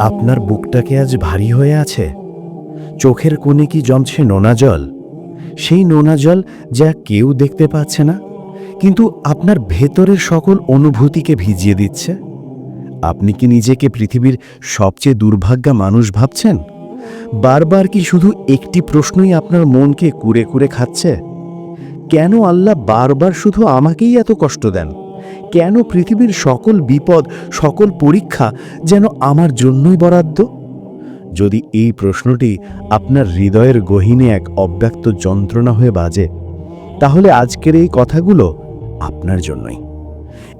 আপনার বুকটাকে আজ ভারী হয়ে আছে? চোখের কোণে কি জমছে নোনা জল? সেই নোনা জল যা কেউ দেখতে পাচ্ছে না, কিন্তু আপনার ভেতরের সকল অনুভূতিকে ভিজিয়ে দিচ্ছে? আপনি কি নিজেকে পৃথিবীর সবচেয়ে দুর্ভাগ্যা মানুষ ভাবছেন? বারবার কি শুধু একটি প্রশ্নই আপনার মনকে কুরে কুরে খাচ্ছে? কেন আল্লাহ বারবার শুধু আমাকেই এত কষ্ট দেন? কেন পৃথিবীর সকল বিপদ, সকল পরীক্ষা যেন আমার জন্যই বরাদ্দ? যদি এই প্রশ্নটি আপনার হৃদয়ের গহীনে এক অব্যক্ত যন্ত্রণা হয়ে বাজে, তাহলে আজকের এই কথাগুলো আপনার জন্যই।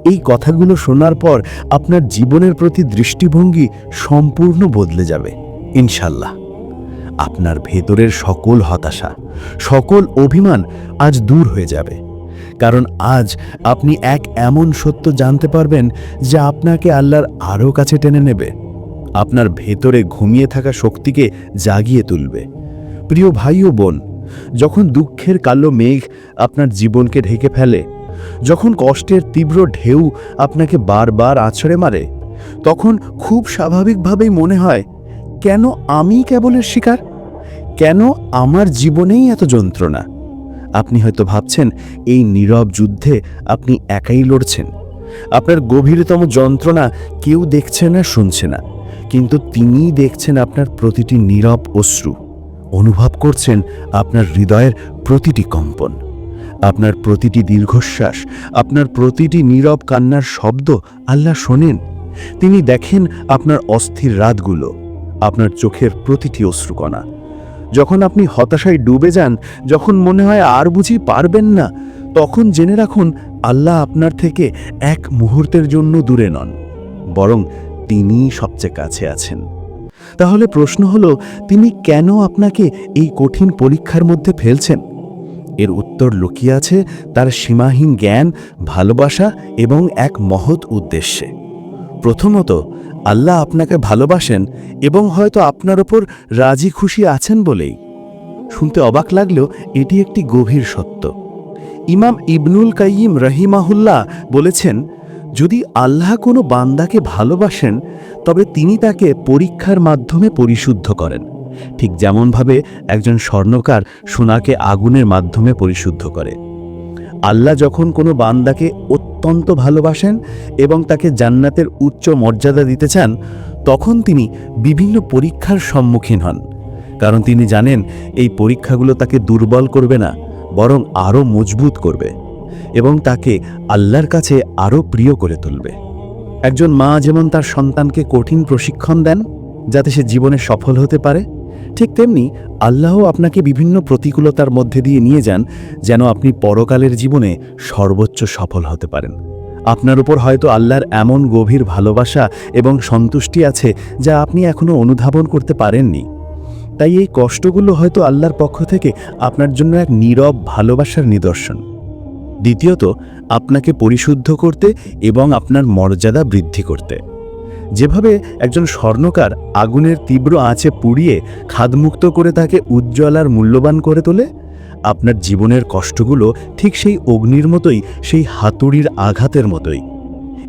এই কথাগুলো শোনার পর আপনার জীবনের প্রতি দৃষ্টিভঙ্গি সম্পূর্ণ বদলে যাবে, ইনশাল্লাহ। আপনার ভেতরের সকল হতাশা, সকল অভিমান আজ দূর হয়ে যাবে। কারণ আজ আপনি এক এমন সত্য জানতে পারবেন যা আপনাকে আল্লাহর আরও কাছে টেনে নেবে। আপনার ভেতরে ঘুমিয়ে থাকা শক্তিকে জাগিয়ে তুলবে। প্রিয় ভাই ও বোন, যখন দুঃখের কালো মেঘ আপনার জীবনকে ঢেকে ফেলে, যখন কষ্টের তীব্র ঢেউ আপনাকে বারবার আছড়ে মারে, তখন খুব স্বাভাবিকভাবেই মনে হয়, কেন আমি কেবলের শিকার? কেন আমার জীবনেই এত যন্ত্রণা? আপনি হয়তো ভাবছেন, এই নীরব যুদ্ধে আপনি একাই লড়ছেন। আপনার গভীরতম যন্ত্রণা কেউ দেখছে না, শুনছে না। কিন্তু তিনিই দেখছেন আপনার প্রতিটি নীরব অশ্রু। অনুভব করছেন আপনার হৃদয়ের প্রতিটি কম্পন। আপনার প্রতিটি দীর্ঘশ্বাস, আপনার প্রতিটি নীরব কান্নার শব্দ আল্লাহ শোনেন। তিনি দেখেন আপনার অস্থির রাতগুলো, আপনার চোখের প্রতিটি অশ্রুকণা। যখন আপনি হতাশায় ডুবে যান, যখন মনে হয় আর বুঝি পারবেন না, তখন জেনে রাখুন আল্লাহ আপনার থেকে এক মুহূর্তের জন্য দূরে নন, বরং তিনিই সবচেয়ে কাছে আছেন। তাহলে প্রশ্ন হলো, তিনি কেন আপনাকে এই কঠিন পরীক্ষার মধ্যে ফেলছেন? এর উত্তর লুকিয়ে আছে তার সীমাহীন জ্ঞান, ভালোবাসা এবং এক মহৎ উদ্দেশ্যে। প্রথমত আল্লাহ আপনাকে ভালোবাসেন এবং হয়তো আপনার ওপর রাজি খুশি আছেন বলেই। শুনতে অবাক লাগলেও এটি একটি গভীর সত্য। ইমাম ইবনুল কাইয়িম রহিমাহুল্লাহ বলেছেন, যদি আল্লাহ কোনো বান্দাকে ভালোবাসেন, তবে তিনি তাকে পরীক্ষার মাধ্যমে পরিশুদ্ধ করেন। ঠিক যেমনভাবে একজন স্বর্ণকার সোনাকে আগুনের মাধ্যমে পরিশুদ্ধ করে। আল্লাহ যখন কোনো বান্দাকে অত্যন্ত ভালোবাসেন এবং তাকে জান্নাতের উচ্চ মর্যাদা দিতে চান, তখন তিনি বিভিন্ন পরীক্ষার সম্মুখীন হন। কারণ তিনি জানেন, এই পরীক্ষাগুলো তাকে দুর্বল করবে না, বরং আরও মজবুত করবে এবং তাকে আল্লাহর কাছে আরও প্রিয় করে তুলবে। একজন মা যেমন তার সন্তানকে কঠিন প্রশিক্ষণ দেন, যাতে সে জীবনে সফল হতে পারে ঠিক তেমনি আল্লাহ আপনাকে বিভিন্ন প্রতিকূলতার মধ্যে দিয়ে নিয়ে যান যেন আপনি পরকালের জীবনে সর্বোচ্চ সফল হতে পারেন। আপনার উপর হয়তো আল্লাহর এমন গভীর ভালোবাসা এবং সন্তুষ্টি আছে যা আপনি এখনও অনুধাবন করতে পারেননি। তাই এই কষ্টগুলো হয়তো আল্লাহর পক্ষ থেকে আপনার জন্য এক নীরব ভালোবাসার নিদর্শন। দ্বিতীয়ত, আপনাকে পরিশুদ্ধ করতে এবং আপনার মর্যাদা বৃদ্ধি করতে। যেভাবে একজন স্বর্ণকার আগুনের তীব্র আঁচে পুড়িয়ে খাদমুক্ত করে তাকে উজ্জ্বল আর মূল্যবান করে তোলে? আপনার জীবনের কষ্টগুলো ঠিক সেই অগ্নির মতোই, সেই হাতুড়ির আঘাতের মতোই।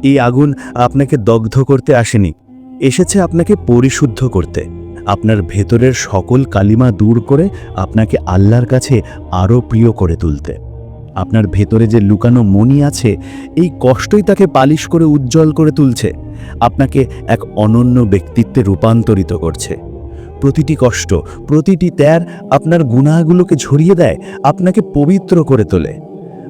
এই আগুন আপনাকে দগ্ধ করতে আসেনি। এসেছে আপনাকে পরিশুদ্ধ করতে। আপনার ভেতরের সকল কালিমা দূর করে আপনাকে আল্লাহর কাছে আরও প্রিয় করে তুলতে। আপনার ভেতরে যে লুকানো মনি আছে, এই কষ্টই তাকে পালিশ করে উজ্জ্বল করে তুলছে। আপনাকে এক অনন্য ব্যক্তিত্বে রূপান্তরিত করছে। প্রতিটি কষ্ট, প্রতিটি ত্যার আপনার গুনাহগুলোকে ঝরিয়ে দেয়, আপনাকে পবিত্র করে তোলে।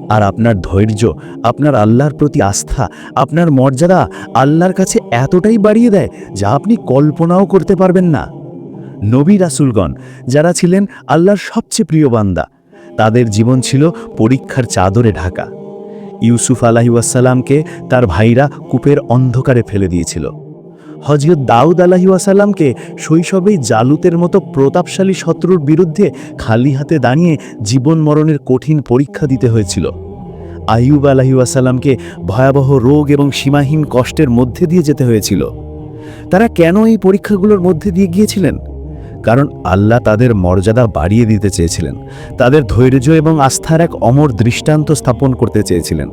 আর আপনার ধৈর্য, আপনার আল্লাহর প্রতি আস্থা, আপনার মর্যাদা আল্লাহর কাছে এতটাই বাড়িয়ে দেয় যা আপনি কল্পনাও করতে পারবেন না। নবী রাসুলগণ, যারা ছিলেন আল্লাহর সবচেয়ে প্রিয় বান্দা তাদের জীবন ছিল পরীক্ষার চাদরে ঢাকা। ইউসুফ আলাহিউসাল্লামকে তার ভাইরা কূপের অন্ধকারে ফেলে দিয়েছিল। হজরত দাউদ আলাহিউসাল্লামকে শৈশবেই জালুতের মতো প্রতাপশালী শত্রুর বিরুদ্ধে খালি হাতে দাঁড়িয়ে জীবন মরণের কঠিন পরীক্ষা দিতে হয়েছিল। আইয়ুব আলাহিউসাল্লামকে ভয়াবহ রোগ এবং সীমাহীন কষ্টের মধ্যে দিয়ে যেতে হয়েছিল। তারা কেন এই পরীক্ষাগুলোর মধ্যে দিয়ে গিয়েছিলেন? কারণ আল্লাহ তাদের মর্যাদা বাড়িয়ে দিতে চেয়েছিলেন। তাদের ধৈর্য এবং আস্থার এক অমর দৃষ্টান্ত স্থাপন করতে চেয়েছিলেন।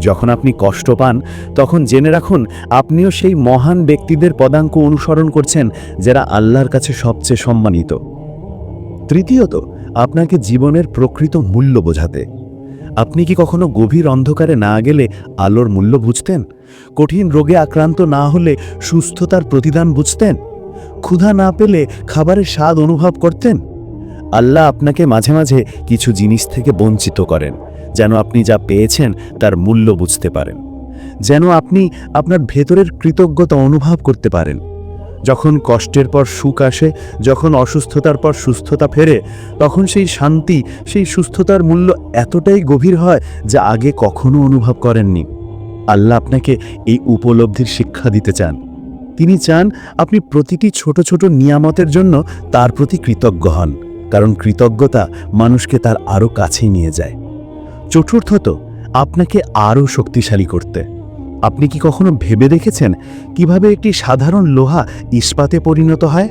যখন আপনি কষ্ট পান, তখন জেনে রাখুন, আপনিও সেই মহান ব্যক্তিদের পদাঙ্ক অনুসরণ করছেন, যারা আল্লাহর কাছে সবচেয়ে সম্মানিত। তৃতীয়ত, আপনাকে জীবনের প্রকৃত মূল্য বোঝাতে। আপনি কি কখনো গভীর অন্ধকারে না গেলে আলোর মূল্য বুঝতেন? কঠিন রোগে আক্রান্ত না হলে সুস্থতার প্রতিদান বুঝতেন? ক্ষুধা না পেলে খাবারের স্বাদ অনুভব করতেন? আল্লাহ আপনাকে মাঝে মাঝে কিছু জিনিস থেকে বঞ্চিত করেন, যেন আপনি যা পেয়েছেন তার মূল্য বুঝতে পারেন, যেন আপনি আপনার ভেতরের কৃতজ্ঞতা অনুভব করতে পারেন। যখন কষ্টের পর সুখ আসে, যখন অসুস্থতার পর সুস্থতা ফেরে, তখন সেই শান্তি, সেই সুস্থতার মূল্য এতটাই গভীর হয় যা আগে কখনো অনুভব করেননি। আল্লাহ আপনাকে এই উপলব্ধির শিক্ষা দিতে চান। তিনি চান আপনি প্রতিটি ছোট ছোট নিয়ামতের জন্য তার প্রতি কৃতজ্ঞ হন, কারণ কৃতজ্ঞতা মানুষকে তার আরও কাছেই নিয়ে যায়। চতুর্থত, আপনাকে আরও শক্তিশালী করতে। আপনি কি কখনো ভেবে দেখেছেন কীভাবে একটি সাধারণ লোহা ইস্পাতে পরিণত হয়?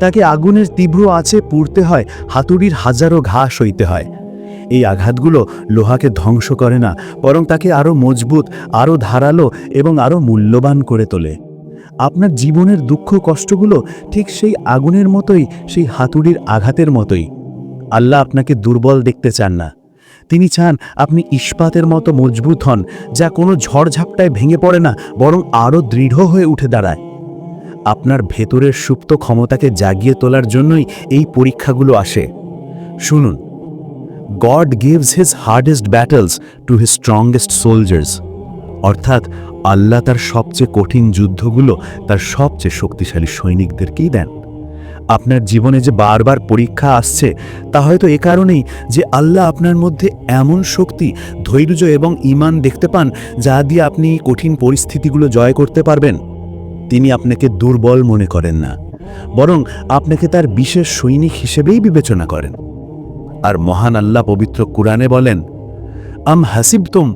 তাকে আগুনের তীব্র আঁচে পুড়তে হয়, হাতুড়ির হাজারো ঘা সইতে হয়। এই আঘাতগুলো লোহাকে ধ্বংস করে না, বরং তাকে আরও মজবুত, আরও ধারালো এবং আরও মূল্যবান করে তোলে। আপনার জীবনের দুঃখ কষ্টগুলো ঠিক সেই আগুনের মতোই, সেই হাতুড়ির আঘাতের মতোই। আল্লাহ আপনাকে দুর্বল দেখতে চান না। তিনি চান আপনি ইস্পাতের মতো মজবুত হন, যা কোনো ঝড়ঝাপটায় ভেঙে পড়ে না, বরং আরও দৃঢ় হয়ে উঠে দাঁড়ায়। আপনার ভেতরের সুপ্ত ক্ষমতাকে জাগিয়ে তোলার জন্যই এই পরীক্ষাগুলো আসে। শুনুন God gives his hardest battles to his strongest soldiers অর্থাৎ আল্লাহ তার সবচেয়ে কঠিন যুদ্ধগুলো তার সবচেয়ে শক্তিশালী সৈনিকদেরকেই দেন। আপনার জীবনে যে বারবার পরীক্ষা আসছে, তা হয়তো এ কারণেই যে আল্লাহ আপনার মধ্যে এমন শক্তি, ধৈর্য এবং ইমান দেখতে পান, যা দিয়ে আপনি কঠিন পরিস্থিতিগুলো জয় করতে পারবেন। তিনি আপনাকে দুর্বল মনে করেন না, বরং আপনাকে তার বিশেষ সৈনিক হিসেবেই বিবেচনা করেন। আর মহান আল্লাহ পবিত্র কুরআনে বলেন আম হাসিবতুম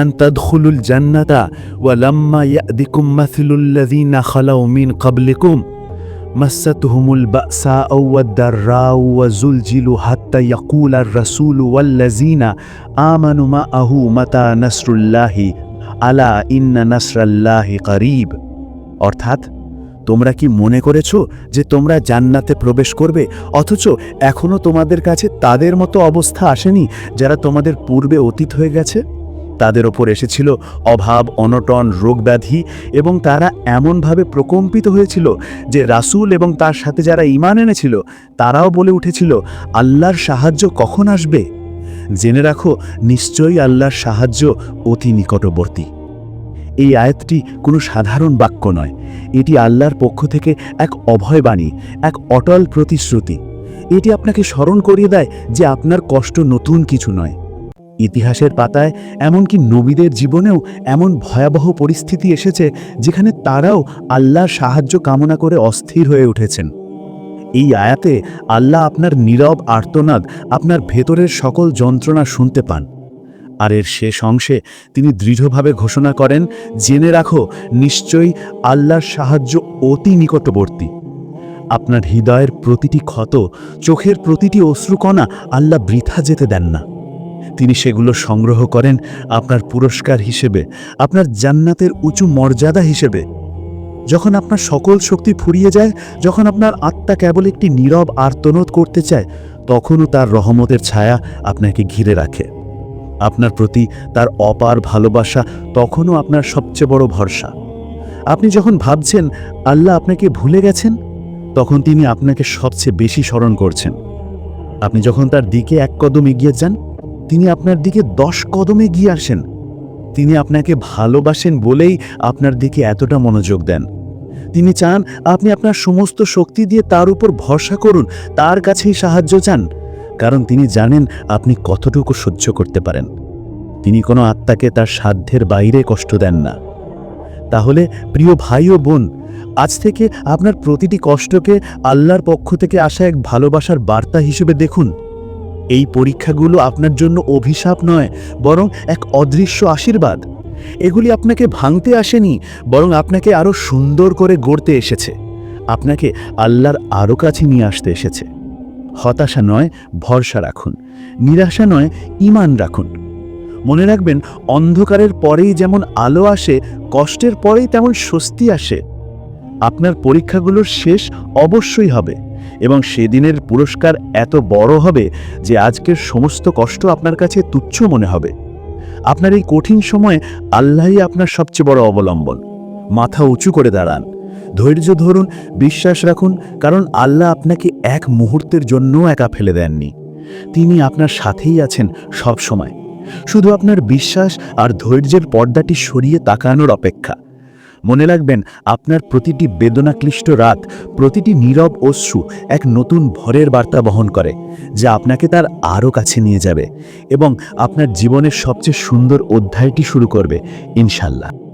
আন তাদখুলুল জান্নাতা ওয়া লাম্মা ইয়াদিকুম মাথলুল লাযিনা খালাউ মিন ক্বাবলিকুম مستهم البأساء والضراء وزلزلوا حتى يقول الرسول والذين آمنوا معه متى نصر الله আলা ইন্না নাসরাল্লাহি করিব অর্থাৎ তোমরা কি মনে করেছ যে তোমরা জান্নাতে প্রবেশ করবে? অথচ এখনও তোমাদের কাছে তাদের মতো অবস্থা আসেনি যারা তোমাদের পূর্বে অতীত হয়ে গেছে? তাদের ওপর এসেছিল অভাব, অনটন, রোগব্যাধি এবং তারা এমনভাবে প্রকম্পিত হয়েছিল যে রাসূল এবং তার সাথে যারা ইমান এনেছিল, তারাও বলে উঠেছিল, আল্লাহর সাহায্য কখন আসবে? জেনে রাখো, নিশ্চয়ই আল্লাহর সাহায্য অতি নিকটবর্তী। এই আয়াতটি কোনো সাধারণ বাক্য নয়। এটি আল্লাহর পক্ষ থেকে এক অভয়বাণী, এক অটল প্রতিশ্রুতি। এটি আপনাকে স্মরণ করিয়ে দেয় যে আপনার কষ্ট নতুন কিছু নয়। ইতিহাসের পাতায় এমনকি নবীদের জীবনেও এমন ভয়াবহ পরিস্থিতি এসেছে যেখানে তারাও আল্লাহর সাহায্য কামনা করে অস্থির হয়ে উঠেছেন। এই আয়াতে আল্লাহ আপনার নীরব আর্তনাদ, আপনার ভেতরের সকল যন্ত্রণা শুনতে পান। আর এর শেষ অংশে তিনি দৃঢ়ভাবে ঘোষণা করেন, জেনে রাখো, নিশ্চয়ই আল্লাহর সাহায্য অতি নিকটবর্তী। আপনার হৃদয়ের প্রতিটি ক্ষত, চোখের প্রতিটি অশ্রুকণা আল্লাহ বৃথা যেতে দেন না। তিনি সেগুলো সংগ্রহ করেন আপনার পুরস্কার হিসেবে, আপনার জান্নাতের উঁচু মর্যাদা হিসেবে। যখন আপনার সকল শক্তি ফুরিয়ে যায়, যখন আপনার আত্মা কেবল একটি নীরব আর্তনোদ করতে চায়, তখনও তার রহমতের ছায়া আপনাকে ঘিরে রাখে। আপনার প্রতি তার অপার ভালোবাসা তখনও আপনার সবচেয়ে বড় ভরসা। আপনি যখন ভাবছেন আল্লাহ আপনাকে ভুলে গেছেন, তখন তিনি আপনাকে সবচেয়ে বেশি স্মরণ করছেন। আপনি যখন তার দিকে এক কদম এগিয়ে যান, তিনি আপনার দিকে দশ কদমে এগিয়ে আসেন। তিনি আপনাকে ভালোবাসেন বলেই আপনার দিকে এতটা মনোযোগ দেন। তিনি চান আপনি আপনার সমস্ত শক্তি দিয়ে তার উপর ভরসা করুন, তার কাছেই সাহায্য চান। কারণ তিনি জানেন আপনি কতটুকু সহ্য করতে পারেন। তিনি কোনো আত্মাকে তার সাধ্যের বাইরে কষ্ট দেন না। তাহলে প্রিয় ভাই ও বোন, আজ থেকে আপনার প্রতিটি কষ্টকে আল্লাহর পক্ষ থেকে আসা এক ভালোবাসার বার্তা হিসেবে দেখুন। এই পরীক্ষাগুলো আপনার জন্য অভিশাপ নয়, বরং এক অদৃশ্য আশীর্বাদ। এগুলি আপনাকে ভাঙতে আসেনি, বরং আপনাকে আরও সুন্দর করে গড়তে এসেছে। আপনাকে আল্লাহর আরও কাছে নিয়ে আসতে এসেছে। হতাশা নয়, ভরসা রাখুন। নিরাশা নয় ইমান রাখুন। মনে রাখবেন, অন্ধকারের পরেই যেমন আলো আসে, কষ্টের পরেই তেমন স্বস্তি আসে। আপনার পরীক্ষাগুলোর শেষ অবশ্যই হবে এবং সেদিনের পুরস্কার এত বড় হবে যে আজকের সমস্ত কষ্ট আপনার কাছে তুচ্ছ মনে হবে। আপনার এই কঠিন সময়ে আল্লাহই আপনার সবচেয়ে বড় অবলম্বন। মাথা উঁচু করে দাঁড়ান। ধৈর্য ধরুন, বিশ্বাস রাখুন, কারণ আল্লাহ আপনাকে এক মুহূর্তের জন্য একা ফেলে দেননি। তিনি আপনার সাথেই আছেন সব সময় শুধু আপনার বিশ্বাস আর ধৈর্যের পর্দাটি সরিয়ে তাকানোর অপেক্ষা। মনে রাখবেন, আপনার প্রতিটি বেদনাক্লিষ্ট রাত, প্রতিটি নীরব অশ্রু এক নতুন ভরের বার্তা বহন করে, যা আপনাকে তার আরও কাছে নিয়ে যাবে এবং আপনার জীবনের সবচেয়ে সুন্দর অধ্যায়টি শুরু করবে, ইনশাল্লাহ।